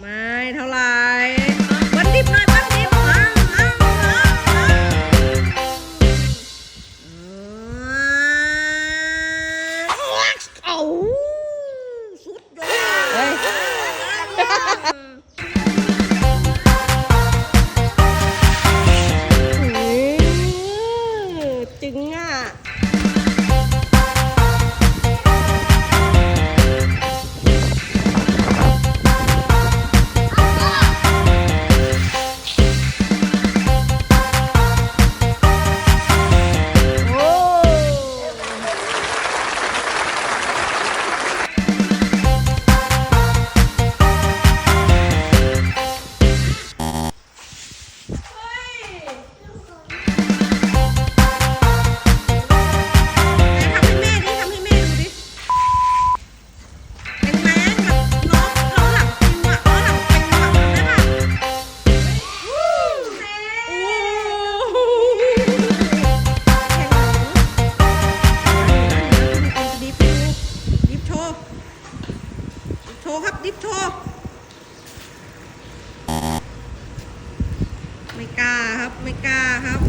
ไม่เท่าไหร่บันดิบหน่อยบันดิบ ชว์ครับดิฟโทรไม่กล้าครับ ไม่กล้าครับ